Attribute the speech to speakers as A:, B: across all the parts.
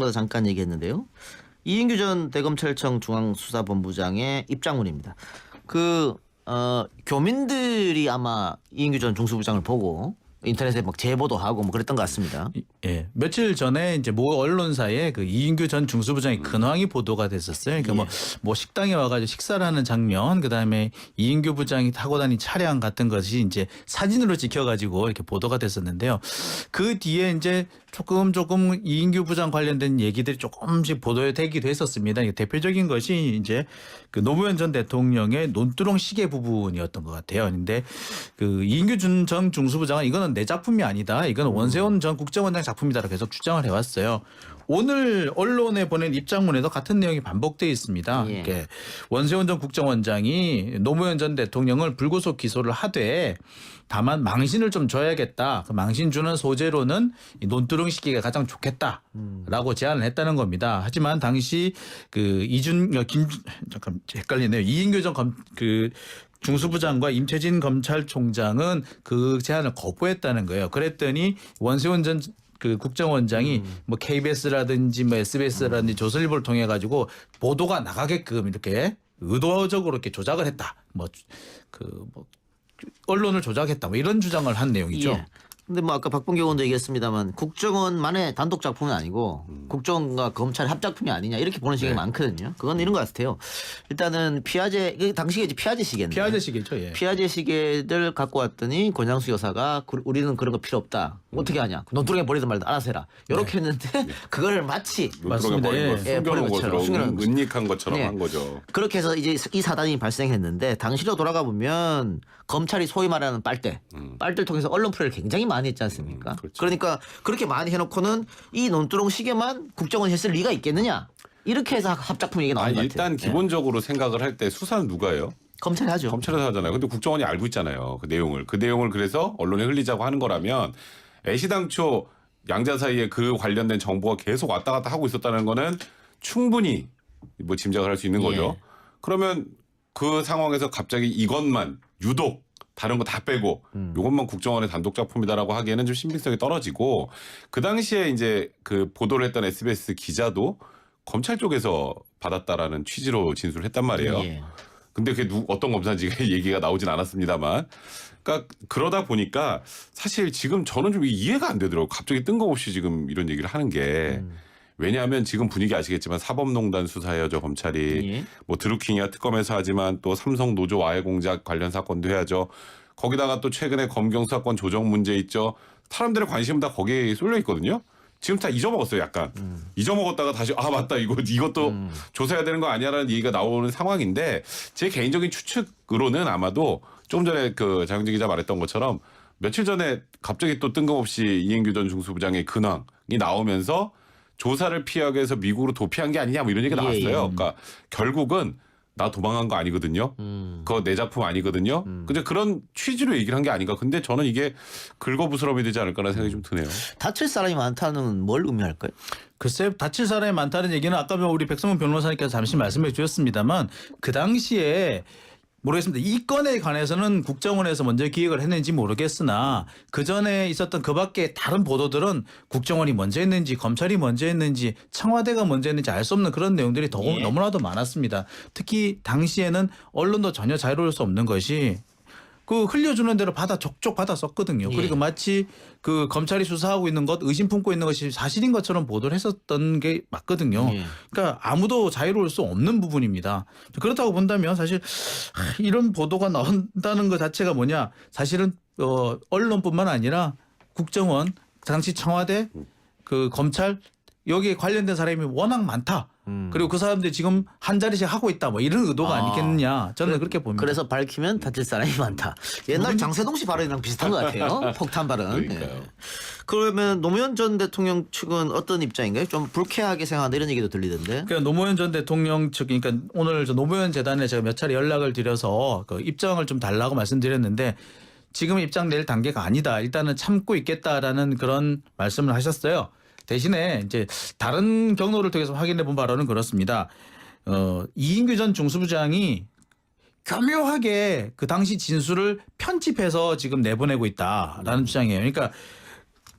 A: 거 잠깐 얘기했는데요. 이인규 전 대검찰청 중앙수사본부장의 입장문입니다. 그 어, 교민들이 아마 이인규 전 중수부장을 보고 인터넷에 막 제보도 하고 뭐 그랬던 것 같습니다.
B: 이- 예. 며칠 전에 이제 모 언론사에 그 이인규 전 중수부장의 근황이 보도가 됐었어요. 그러니까 뭐, 뭐 식당에 와가지고 식사를 하는 장면, 그 다음에 이인규 부장이 타고 다닌 차량 같은 것이 이제 사진으로 찍혀가지고 이렇게 보도가 됐었는데요. 그 뒤에 이제 조금 조금 이인규 부장 관련된 얘기들이 조금씩 보도되기도 했었습니다. 이게 대표적인 것이 이제 그 노무현 전 대통령의 논두렁 시계 부분이었던 것 같아요. 근데 그 이인규 준- 전 중수부장은 이거는 내 작품이 아니다. 이건 원세훈 전 국정원장 작품이다라고 계속 주장을 해왔어요. 오늘 언론에 보낸 입장문에도 같은 내용이 반복돼 있습니다.
A: 예.
B: 이렇게 원세훈 전 국정원장이 노무현 전 대통령을 불구속 기소를 하되 다만 망신을 좀 줘야겠다. 그 망신 주는 소재로는 이 논두렁 시기가 가장 좋겠다라고 제안을 했다는 겁니다. 하지만 당시 그 이준 어, 김 잠깐 헷갈리네요. 이인규 전검그 중수부장과 임채진 검찰총장은 그 제안을 거부했다는 거예요. 그랬더니 원세훈 전 그 국정원장이 뭐 KBS라든지 뭐 SBS라든지 조선일보를 통해 가지고 보도가 나가게끔 이렇게 의도적으로 이렇게 조작을 했다. 뭐그뭐 언론을 조작했다. 뭐 이런 주장을 한 내용이죠.
A: 예. 근데 뭐 아까 박봉계 의원도 얘기했습니다만 국정원만의 단독 작품은 아니고 국정원과 검찰 합작품이 아니냐 이렇게 보는 시각이 많거든요. 그건 이런 것 같아요. 일단은 피아제 그 당시에 이제 피아제 시계인데
B: 피아제 시기죠. 예.
A: 피아제 시계를 갖고 왔더니 권양수 여사가 그- 우리는 그런 거 필요 없다. 어떻게 하냐? 논두렁에 버리든 말든 알아서 해라. 이렇게 했는데 그걸 마치
B: 맞습니다.
C: 버린
B: 예.
C: 거
A: 예,
C: 숨겨놓은
A: 버린 것처럼, 숨겨놓은
C: 은-
A: 것처럼.
C: 은닉한 것처럼
A: 예.
C: 한 거죠.
A: 그렇게 해서 이제 이 사단이 발생했는데 당시로 돌아가 보면 검찰이 소위 말하는 빨대, 빨대를 통해서 언론 플레이를 굉장히 많이 했지 않습니까?
C: 음, 그렇죠.
A: 그러니까 그렇게 많이 해놓고는 이 논두렁 시계만 국정원이 했을 리가 있겠느냐? 이렇게 해서 합작품 얘기 나오는
C: 아니
A: 것 같아요.
C: 일단
A: 예.
C: 기본적으로 생각을 할 때 수사는 누가 해요?
A: 검찰이 하죠.
C: 검찰에서 하잖아요. 근데 국정원이 알고 있잖아요. 그 내용을. 그 내용을 그래서 언론에 흘리자고 하는 거라면 애시당초 양자 사이에 그 관련된 정보가 계속 왔다 갔다 하고 있었다는 거는 충분히 뭐 짐작을 할 수 있는 거죠.
A: 예.
C: 그러면 그 상황에서 갑자기 이것만 유독 다른 거 다 빼고
A: 음.
C: 이것만 국정원의 단독 작품이다라고 하기에는 좀 신빙성이 떨어지고 그 당시에 이제 그 보도를 했던 SBS 기자도 검찰 쪽에서 받았다라는 취지로 진술을 했단 말이에요.
A: 예.
C: 근데 그게 누, 어떤 검사인지 얘기가 나오진 않았습니다만. 그러니까 그러다 보니까 사실 지금 저는 좀 이해가 안 되더라고요. 갑자기 뜬금없이 지금 이런 얘기를 하는 게.
A: 음.
C: 왜냐하면 지금 분위기 아시겠지만 사법농단 수사해야죠 검찰이.
A: 예.
C: 뭐 드루킹이야 특검에서 하지만 또 삼성 노조 와해 공작 관련 사건도 해야죠. 거기다가 또 최근에 검경 사건 조정 문제 있죠. 사람들의 관심은 다 거기에 쏠려 있거든요. 지금 다 잊어먹었어요 약간. 잊어먹었다가 다시 아 맞다 이거 이것도 조사해야 되는 거 아니야라는 얘기가 나오는 상황인데 제 개인적인 추측으로는 아마도 좀 전에 그 장영진 기자 말했던 것처럼 며칠 전에 갑자기 또 뜬금없이 이인규 전 중수부장의 근황이 나오면서 조사를 피하기 위해서 미국으로 도피한 게 아니냐 뭐 이런 얘기가
A: 예,
C: 나왔어요.
A: 예.
C: 그러니까 결국은 나 도망간 거 아니거든요.
A: 음.
C: 그거 내 작품 아니거든요. 근데 그런 취지로 얘기를 한 게 아닌가. 근데 저는 이게 긁어부스럼이 되지 않을까라는 생각이 좀 드네요.
A: 다칠 사람이 많다는 뭘 의미할까요?
B: 글쎄 다칠 사람이 많다는 얘기는 아까 우리 백성문 변호사님께서 잠시 말씀해 주셨습니다만 그 당시에 모르겠습니다. 이 건에 관해서는 국정원에서 먼저 기획을 했는지 모르겠으나 그 전에 있었던 그 밖에 다른 보도들은 국정원이 먼저 했는지 검찰이 먼저 했는지 청와대가 먼저 했는지 알 수 없는 그런 내용들이 더,
A: 예.
B: 너무나도 많았습니다. 특히 당시에는 언론도 전혀 자유로울 수 없는 것이 그 흘려주는 대로 받아 족족 받아 썼거든요.
A: 예.
B: 그리고 마치 그 검찰이 수사하고 있는 것 의심 품고 있는 것이 사실인 것처럼 보도를 했었던 게 맞거든요.
A: 예.
B: 그러니까 아무도 자유로울 수 없는 부분입니다. 그렇다고 본다면 사실 하, 이런 보도가 나온다는 것 자체가 뭐냐 사실은 어, 언론뿐만 아니라 국정원 당시 청와대 그 검찰 여기에 관련된 사람이 워낙 많다. 그리고 그 사람들이 지금 한 자리씩 하고 있다. 뭐 이런 의도가
A: 아.
B: 아 니겠느냐. 저는 그렇게 봅니다.
A: 그래서 밝히면 다칠 사람이 많다. 옛날 장세동 씨 발언이랑 비슷한 것 같아요. 폭탄 발언.
C: 그러니까요.
A: 예. 그러면 노무현 전 대통령 측은 어떤 입장인가요? 좀 불쾌하게 생각한다 이런 얘기도 들리던데.
B: 그러니까 노무현 전 대통령 측, 그러니까 오늘 저 노무현 재단에 제가 몇 차례 연락을 드려서 그 입장을 좀 달라고 말씀드렸는데 지금 입장 낼 단계가 아니다. 일단은 참고 있겠다라는 그런 말씀을 하셨어요. 대신에 이제 다른 경로를 통해서 확인해 본 바로는 그렇습니다. 어, 이인규 전 중수부장이 교묘하게 그 당시 진술을 편집해서 지금 내보내고 있다라는 주장이에요. 그러니까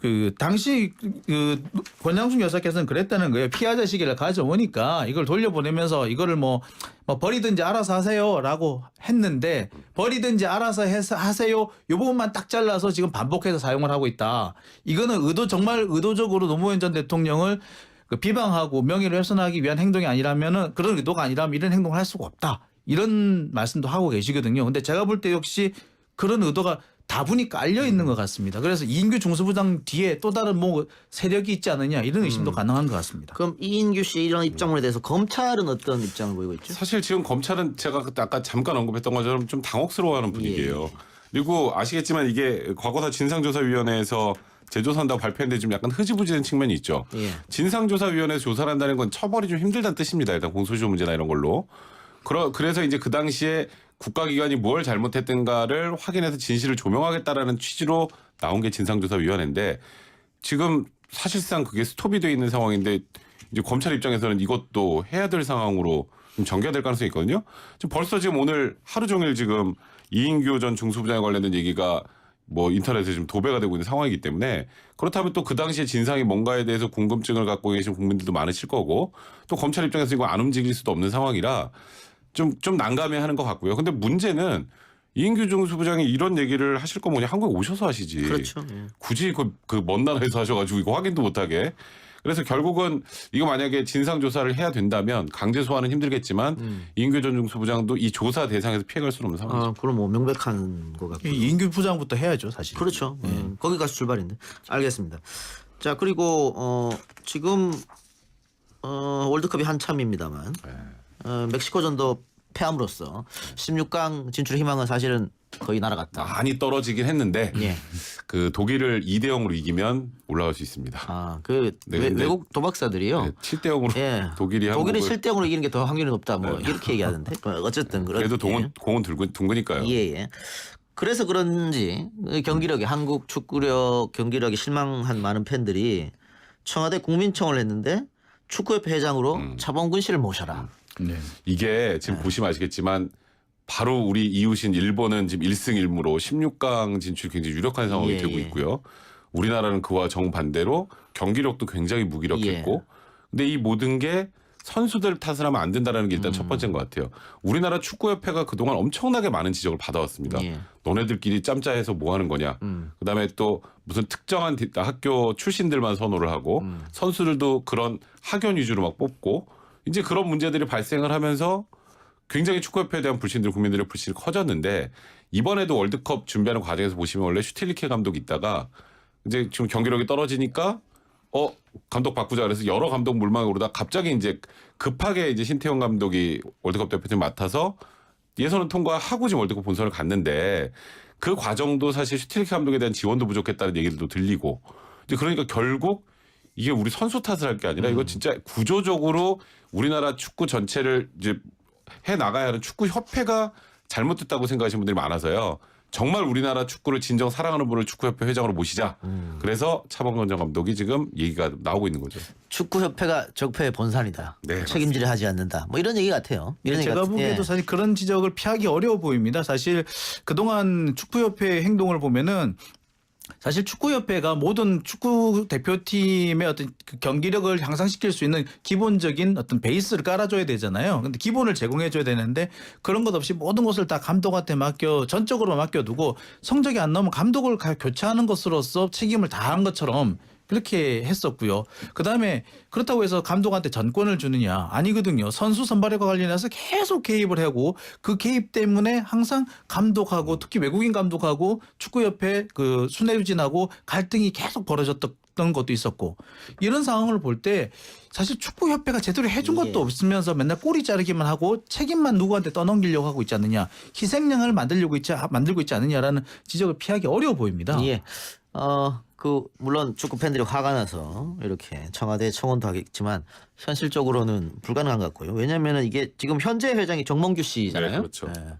B: 그 당시 그 권양숙 여사께서는 그랬다는 거예요. 피하자 시기를 가져오니까 이걸 돌려보내면서 이거를 뭐, 뭐 버리든지 알아서 하세요라고 했는데 버리든지 알아서 해서 하세요. 요 부분만 딱 잘라서 지금 반복해서 사용을 하고 있다. 이거는 의도 정말 의도적으로 노무현 전 대통령을 그 비방하고 명예를 훼손하기 위한 행동이 아니라면은 그런 의도가 아니라면 이런 행동을 할 수가 없다. 이런 말씀도 하고 계시거든요. 근데 제가 볼 때 역시 그런 의도가 다분히 깔려 있는 것 같습니다. 그래서 이인규 중수부장 뒤에 또 다른 뭐 세력이 있지 않느냐 이런 의심도 가능한 것 같습니다.
A: 그럼 이인규 씨 이런 입장문에 대해서 검찰은 어떤 입장을 보이고 있죠?
C: 사실 지금 검찰은 제가 그때 아까 잠깐 언급했던 것처럼 좀 당혹스러워하는 분위기예요. 그리고 아시겠지만 이게 과거사 진상조사위원회에서 재조사한다고 발표했는데 좀 약간 흐지부지된 측면이 있죠.
A: 예.
C: 진상조사위원회에서 조사를 한다는 건 처벌이 좀 힘들다는 뜻입니다. 일단 공소시효 문제나 이런 걸로. 그러, 그래서 이제 그 당시에 국가기관이 뭘 잘못했던가를 확인해서 진실을 조명하겠다라는 취지로 나온 게 진상조사위원회인데 지금 사실상 그게 스톱이 돼 있는 상황인데 이제 검찰 입장에서는 이것도 해야 될 상황으로 좀 전개될 가능성이 있거든요. 지금 벌써 지금 오늘 하루 종일 지금 이인규 전 중수부장에 관련된 얘기가 뭐 인터넷에 지금 도배가 되고 있는 상황이기 때문에 그렇다면 또 그 당시에 진상이 뭔가에 대해서 궁금증을 갖고 계신 국민들도 많으실 거고 또 검찰 입장에서 이거 안 움직일 수도 없는 상황이라 좀, 좀 난감해 하는 것 같고요. 근데 문제는 이인규 중수부장이 이런 얘기를 하실 거면 그냥 한국에 오셔서 하시지.
A: 그렇죠. 예.
C: 굳이 그먼 나라에서 하셔가지고 이거 확인도 못하게. 그래서 결국은 이거 만약에 진상 조사를 해야 된다면 강제 소환은 힘들겠지만 이인규 전 중수부장도 이 조사 대상에서 피해갈 수는 없는 상황이죠.
A: 아, 그럼 뭐 명백한 것 같고.
B: 이 이인규 부장부터 해야죠, 사실.
A: 그렇죠. 예. 거기까지 출발인데. 알겠습니다. 자 그리고 어 지금 어 월드컵이 한참입니다만 어, 멕시코전도 패함으로써 16강 진출 희망은 사실은 거의 날아갔다.
C: 많이 떨어지긴 했는데
A: 예.
C: 그 독일을 2대 0으로 이기면 올라갈 수 있습니다.
A: 아 그
C: 네,
A: 외,
C: 근데-
A: 외국 도박사들이요.
C: 네, 7대 0으로
A: 예.
C: 독일이
A: 독일이
C: 한국을
A: 7대 0으로 이기는 게 더 확률이 높다. 뭐 이렇게 얘기하던데. 어, 어쨌든 그런
C: 그래도 동은
A: 예.
C: 공은 둥근, 둥그니까요.
A: 예, 예. 그래서 그런지 경기력이 한국 축구력 경기력이 실망한 많은 팬들이 청와대 국민청을 했는데 축구협회 회장으로
C: 음.
A: 차범근 씨를 모셔라.
B: 네.
C: 이게 지금 보시면 아시겠지만 바로 우리 이웃인 일본은 지금 1승 1무로 16강 진출 굉장히 유력한 상황이
A: 예,
C: 되고
A: 예.
C: 있고요. 우리나라는 그와 정반대로 경기력도 굉장히 무기력했고
A: 예.
C: 근데 이 모든 게 선수들 탓을 하면 안 된다는 게 일단
A: 음.
C: 첫 번째인 것 같아요. 우리나라 축구협회가 그동안 엄청나게 많은 지적을 받아왔습니다.
A: 예.
C: 너네들끼리 짬짜해서 뭐 하는 거냐.
A: 음.
C: 그다음에 또 무슨 특정한 디- 학교 출신들만 선호를 하고
A: 음.
C: 선수들도 그런 학연 위주로 막 뽑고 이제 그런 문제들이 발생을 하면서 굉장히 축구협회에 대한 불신들 국민들의 불신이 커졌는데 이번에도 월드컵 준비하는 과정에서 보시면 원래 슈틸리케 감독이 있다가 이제 지금 경기력이 떨어지니까 어 감독 바꾸자 그래서 여러 감독 물망에 오르다 갑자기 이제 급하게 이제 신태용 감독이 월드컵 대표팀 맡아서 예선을 통과하고 지금 월드컵 본선을 갔는데 그 과정도 사실 슈틸리케 감독에 대한 지원도 부족했다는 얘기들도 들리고 이제 그러니까 결국 이게 우리 선수 탓을 할 게 아니라 이거 진짜 구조적으로 우리나라 축구 전체를 이제 해 나가야 하는 축구 협회가 잘못됐다고 생각하시는 분들이 많아서요. 정말 우리나라 축구를 진정 사랑하는 분을 축구협회 회장으로 모시자. 그래서 차범근 전 감독이 지금 얘기가 나오고 있는 거죠.
A: 축구협회가 적폐의 본산이다.
C: 네,
A: 책임지려 하지 않는다. 뭐 이런 얘기 같아요. 이런 얘기
B: 제가
A: 같-
B: 보기에도
A: 예.
B: 사실 그런 지적을 피하기 어려워 보입니다. 사실 그동안 축구협회 행동을 보면은 사실 축구협회가 모든 축구 대표팀의 어떤 그 경기력을 향상시킬 수 있는 기본적인 어떤 베이스를 깔아줘야 되잖아요. 근데 기본을 제공해줘야 되는데 그런 것 없이 모든 것을 다 감독한테 맡겨 전적으로 맡겨두고 성적이 안 나오면 감독을 가- 교체하는 것으로서 책임을 다한 것처럼 그렇게 했었고요. 그 다음에 그렇다고 해서 감독한테 전권을 주느냐 아니거든요. 선수 선발과 관련해서 계속 개입을 하고 그 개입 때문에 항상 감독하고 특히 외국인 감독하고 축구협회 그 순회유진하고 갈등이 계속 벌어졌던 것도 있었고 이런 상황을 볼 때 사실 축구협회가 제대로 해준 것도
A: 예.
B: 없으면서 맨날 꼬리 자르기만 하고 책임만 누구한테 떠넘기려고 하고 있지 않느냐 희생양을 만들려고 있지 만들고 있지 않느냐라는 지적을 피하기 어려워 보입니다.
A: 예. 어, 그 물론 축구 팬들이 화가 나서 이렇게 청와대 청원도 하겠지만 현실적으로는 불가능한 것 같고요. 왜냐하면 이게 지금 현재 회장이 정몽규 씨잖아요.
C: 네, 그렇죠.
A: 예.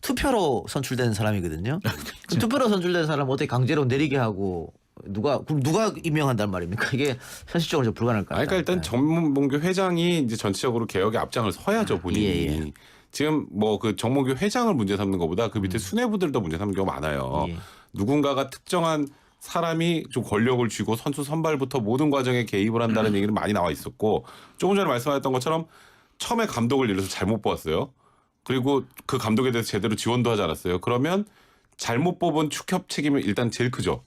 A: 투표로 선출된 사람이거든요. 그 투표로 선출된 사람 어떻게 강제로 내리게 하고 누가 그럼 누가 임명한단 말입니까? 이게 현실적으로 좀 불가능할 것 같다.
C: 그러니까 일단 전문봉교 회장이 이제 전체적으로 개혁의 앞장을 서야죠 본인이.
A: 예, 예.
C: 지금 뭐 그 정몽규 회장을 문제 삼는 것보다 그 밑에 수뇌부들도 문제 삼는 경우가 많아요.
A: 예.
C: 누군가가 특정한 사람이 좀 권력을 쥐고 선수 선발부터 모든 과정에 개입을 한다는 얘기는 많이 나와 있었고 조금 전에 말씀하셨던 것처럼 처음에 감독을 예를 들어서 잘못 뽑았어요. 그리고 그 감독에 대해서 제대로 지원도 하지 않았어요. 그러면 잘못 뽑은 축협 책임이 일단 제일 크죠.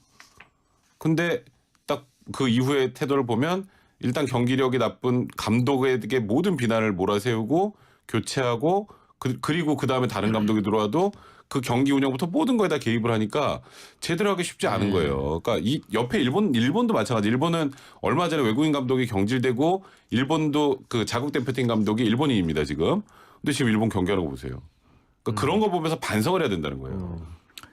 C: 근데 딱 그 이후의 태도를 보면 일단 경기력이 나쁜 감독에게 모든 비난을 몰아세우고 교체하고 그, 그리고 그 다음에 다른 감독이 들어와도 그 경기 운영부터 모든 거에 다 개입을 하니까 제대로 하기 쉽지 않은 거예요. 그러니까 이 옆에 일본 일본도 마찬가지. 일본은 얼마 전에 외국인 감독이 경질되고 일본도 그 자국 대표팀 감독이 일본인입니다 지금. 근데 지금 일본 경기하는 거 보세요. 그러니까 그런 거 보면서 반성을 해야 된다는 거예요.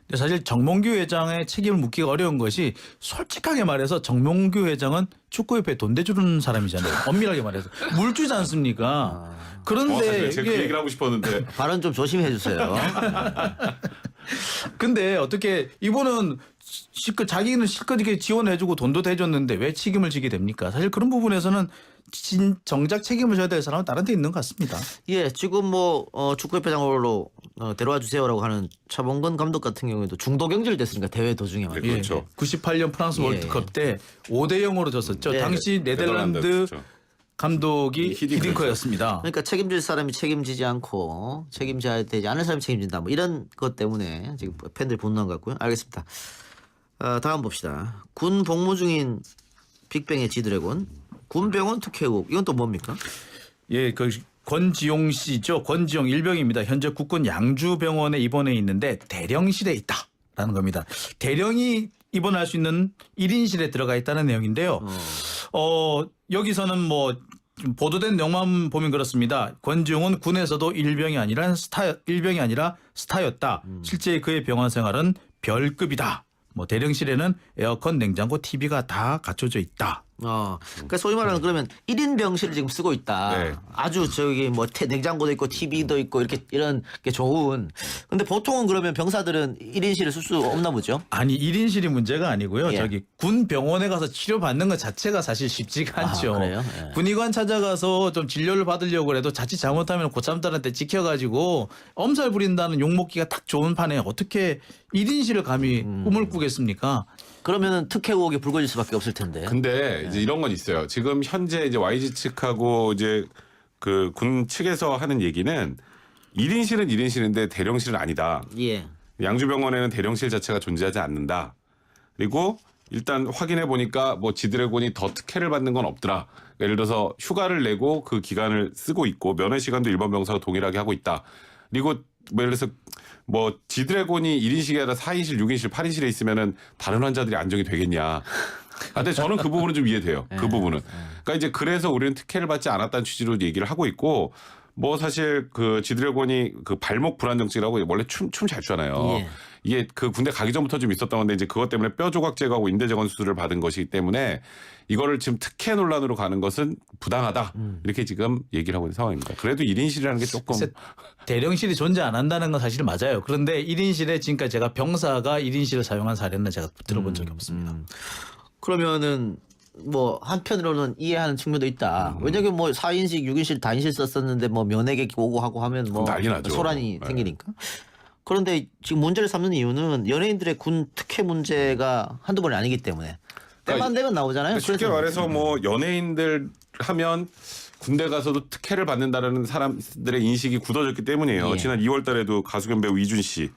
B: 근데 사실 정몽규 회장의 책임을 묻기가 어려운 것이 솔직하게 말해서 정몽규 회장은 축구협회 돈 대주는 사람이잖아요. 엄밀하게 말해서 물주지 않습니까? 그런데
C: 정확하게 제가 그
B: 이게
C: 얘기를 하고 싶었는데
A: 발언 좀 조심해 주세요.
B: 근데 어떻게 이분은 실컷 자기는 실컷 이렇게 지원해주고 돈도 대줬는데 왜 책임을 지게 됩니까? 사실 그런 부분에서는 진 정작 책임을 져야 될 사람은 다른 데 있는 것 같습니다.
A: 예, 지금 뭐 어, 축구협회장으로 어, 데려와 주세요라고 하는 차범근 감독 같은 경우에도 중도 경질됐으니까 대회 도중에 말이죠.
C: 네, 그렇죠.
B: 98년 프랑스
A: 예.
B: 월드컵 때 5대 0으로 졌었죠.
A: 네.
B: 당시 네덜란드
C: 네덜란드
B: 감독이. 히딩커였습니다.
A: 그러니까 책임질 사람이 책임지지 않고 책임져야 되지 않을 사람이 책임진다. 뭐 이런 것 때문에 지금 팬들이 분노한 것 같고요. 알겠습니다. 어, 다음 봅시다. 군 복무 중인 빅뱅의 지드래곤 군병원 특혜국 이건 또 뭡니까?
B: 예, 그 권지용 씨죠. 권지용 일병입니다. 현재 국군 양주병원에 입원해 있는데 대령실에 있다라는 겁니다. 대령이 입원할 수 있는 1인실에 들어가 있다는 내용인데요. 어, 여기서는 뭐좀 보도된 내용만 보면 그렇습니다. 권지용은 군에서도 일병이 아니라 스타 일병이 아니라 스타였다. 실제 그의 병원 생활은 별급이다. 뭐 대령실에는 에어컨, 냉장고, TV가 다 갖춰져 있다.
A: 어, 그러니까 소위 말하는 그러면 1인 병실을 지금 쓰고 있다.
C: 네.
A: 아주 저기 뭐 태- 냉장고도 있고 TV도 있고 이렇게 이런 게 좋은. 근데 보통은 그러면 병사들은 1인실을 쓸 수 없나 보죠.
B: 아니 1인실이 문제가 아니고요.
A: 예.
B: 저기 군 병원에 가서 치료받는 것 자체가 사실 쉽지가
A: 아,
B: 않죠.
A: 그래요? 예.
B: 군의관 찾아가서 좀 진료를 받으려고 해도 자칫 잘못하면 고참들한테 지켜가지고 엄살 부린다는 욕먹기가 딱 좋은 판에 어떻게 1인실을 감히
A: 음.
B: 꿈을 꾸겠습니까?
A: 그러면은 특혜 의혹이 불거질 수밖에 없을 텐데.
C: 근데 이제 이런 건 있어요. 지금 현재 이제 YG 측하고 이제 그 군 측에서 하는 얘기는 1인실은 1인실인데 대령실은 아니다.
A: 예.
C: 양주병원에는 대령실 자체가 존재하지 않는다. 그리고 일단 확인해 보니까 뭐 지드래곤이 더 특혜를 받는 건 없더라. 예를 들어서 휴가를 내고 그 기간을 쓰고 있고 면회 시간도 일반 병사와 동일하게 하고 있다. 그리고 뭐 예를 들어서 뭐 지드래곤이 1인실이 아니라 4인실, 6인실, 8인실에 있으면은 다른 환자들이 안정이 되겠냐. 아, 근데 저는 그 부분은 좀 이해돼요. 그 부분은. 그러니까 이제 그래서 우리는 특혜를 받지 않았다는 취지로 얘기를 하고 있고 뭐 사실 그 지드래곤이 그 발목 불안정증이라고 원래 춤 춤 잘 추잖아요.
A: 예.
C: 이게 그 군대 가기 전부터 좀 있었던 건데 이제 그것 때문에 뼈 조각 제거하고 인대 재건 수술을 받은 것이기 때문에 이거를 지금 특혜 논란으로 가는 것은 부당하다. 이렇게 지금 얘기를 하고 있는 상황입니다. 그래도 1인실이라는 게 조금
B: 대령실이 존재 안 한다는 건 사실 맞아요. 그런데 1인실에 지금까지 제가 병사가 1인실을 사용한 사례는 제가 들어본 적이 없습니다.
A: 그러면은 뭐 한편으로는 이해하는 측면도 있다.
C: 음.
A: 왜냐면 뭐 4인실, 6인실, 다인실 썼었는데 뭐 면회객 오고 하고 하면 뭐
C: 난리 나죠.
A: 소란이
C: 네.
A: 생기니까. 그런데 지금 문제를 삼는 이유는 연예인들의 군 특혜 문제가 한두 번이 아니기 때문에 때만 되면 나오잖아요.
C: 쉽게
A: 그래서
C: 말해서 뭐 연예인들 하면 군대 가서도 특혜를 받는다라는 사람들의 인식이 굳어졌기 때문이에요.
A: 예.
C: 지난 2월 달에도 가수겸 배우 이준 씨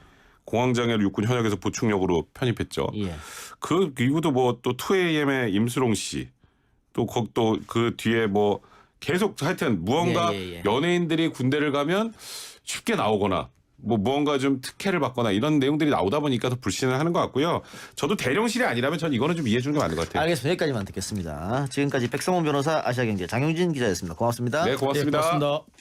C: 공황장애로 육군 현역에서 보충력으로 편입했죠.
A: 예.
C: 그 이후도 뭐 또 2AM의 임수롱 씨, 또 거기 또그 뒤에 뭐 계속 하여튼 무언가
A: 예, 예, 예.
C: 연예인들이 군대를 가면 쉽게 나오거나 뭐 무언가 좀 특혜를 받거나 이런 내용들이 나오다 보니까 더 불신을 하는 것 같고요. 저도 대령실이 아니라면 전 이거는 좀 이해해 주는 게 맞는 것 같아요.
A: 알겠습니다. 여기까지만 듣겠습니다. 지금까지 백성원 변호사 아시아경제 장영진 기자였습니다. 고맙습니다.
C: 네,
B: 예,
C: 고맙습니다.
B: 고맙습니다.